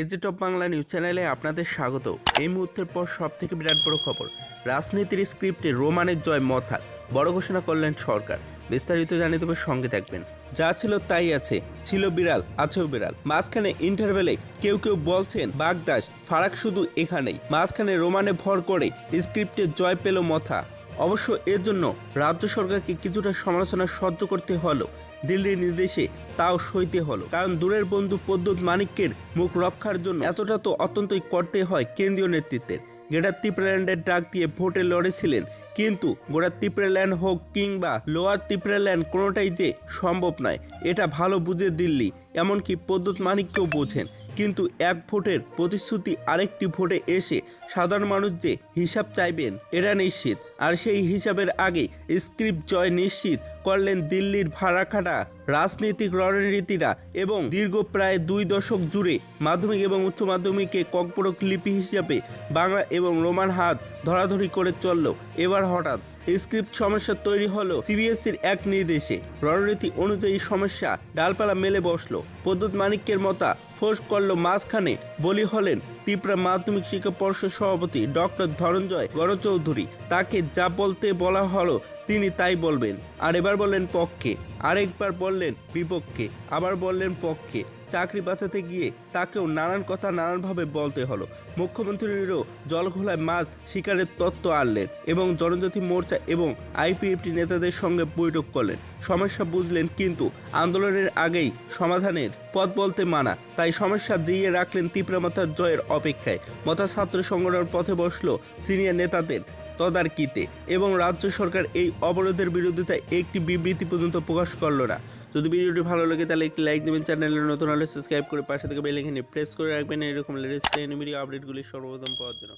এজে top Bangla news চ্যানেলে আপনাদের স্বাগত। এই মুহূর্তের পর সব থেকে বিরাট বড় খবর, রাজনীতির স্ক্রিপ্টে রোমানের জয় মথার বড় ঘোষণা করলেন সরকার। বিস্তারিত জানিয়ে দেবে সঙ্গে থাকবেন। যা ছিল তাই আছে, ছিল বিড়াল, আছেও বিড়াল। মাঝখানে ইন্টারভেলে কেউ কেউ বলছেন, বাগদাস, ফারাক শুধু এখানেই। মাঝখানে রোমানে ভর করে স্ক্রিপ্টে জয় পেল মথা অবশ্য এর জন্য রাজ্য সরকারকে কিছুটা সমালোচনা সহ্য করতে হলো। দিল্লির নির্দেশে তাও সইতে হলো। কারণ দূরের বন্ধু পদ্মুত মানিক্যের মুখ রক্ষার জন্য এতটা তো অত্যন্তই করতে হয় কেন্দ্রীয় নেতৃত্বের। গোটা ত্রিপুরাল্যান্ডের ডাক দিয়ে ভোটে লড়েছিলেন। কিন্তু গোটা ত্রিপুরাল্যান্ড হোক কিংবা লোয়ার ত্রিপুরাল্যান্ড কোনোটাই যে সম্ভব নয়, এটা ভালো বুঝে দিল্লি। এমনকি পদ্মুত মানিককেও বোঝেন। কিন্তু এক ভোটের প্রতিশ্রুতি আরেকটি ভোটে এসে সাধারণ মানুষ যে হিসাব চাইবেন এটা নিশ্চিত। আর সেই হিসাবের আগে স্ক্রিপ্ট জয় নিশ্চিত করলেন দিল্লির ভাড়াখাটা রাজনৈতিক রণনীতিরা এবং দীর্ঘ প্রায় দুই দশক জুড়ে মাধ্যমিক এবং উচ্চ মাধ্যমিকে ককপরক লিপি হিসাবে বাংলা এবং রোমান হাত ধরাধরি করে চলল। এবার হঠাৎ স্ক্রিপ্ট সমস্যা তৈরি হলো সিবিএসসির এক নির্দেশে। রণনীতি অনুযায়ী সমস্যা ডালপালা মেলে বসল। পদ্মুত মানিক্যের মতা ফোর্স করল মাঝখানে বলি হলেন ত্রিপুরা মাধ্যমিক শিক্ষা পর্ষদ সভাপতি ডক্টর ধনঞ্জয় গণচৌধুরী। তাকে যা বলতে বলা হলো তিনি তাই বলবেন, আর এবার বললেন পক্ষে, আরেকবার বললেন বিপক্ষে, আবার বললেন পক্ষে। চাকরি বাঁচাতে গিয়ে তাকেও নানান কথা নানানভাবে বলতে হলো। মুখ্যমন্ত্রীরও জলঘোলায় মাছ শিকারের তত্ত্ব আনলেন এবং জনজাতি মোর্চা এবং আইপিএফটি নেতাদের সঙ্গে বৈঠক করলেন। সমস্যা বুঝলেন কিন্তু আন্দোলনের আগেই সমাধানের পথ বলতে মানা। তাই সমস্যা জিয়ে রাখলেন তীব্রমাতার জয়ের অপেক্ষায়। মতা ছাত্র সংগঠনের পথে বসল সিনিয়র নেতাদের তদারকিতে এবং রাজ্য সরকার এই অবরোধের বিরোধিতায় একটি বিবৃতি পর্যন্ত প্রকাশ করল না। যদি ভিডিওটি ভালো লাগে, তাহলে একটি লাইক দেবেন। চ্যানেলে নতুন হলে সাবস্ক্রাইব করে পাশে থেকে বেল এখানে প্রেস করে রাখবেন। এরকম লেটেস্ট ভিডিও আপডেটগুলি সর্বপ্রথম পাওয়ার জন্য।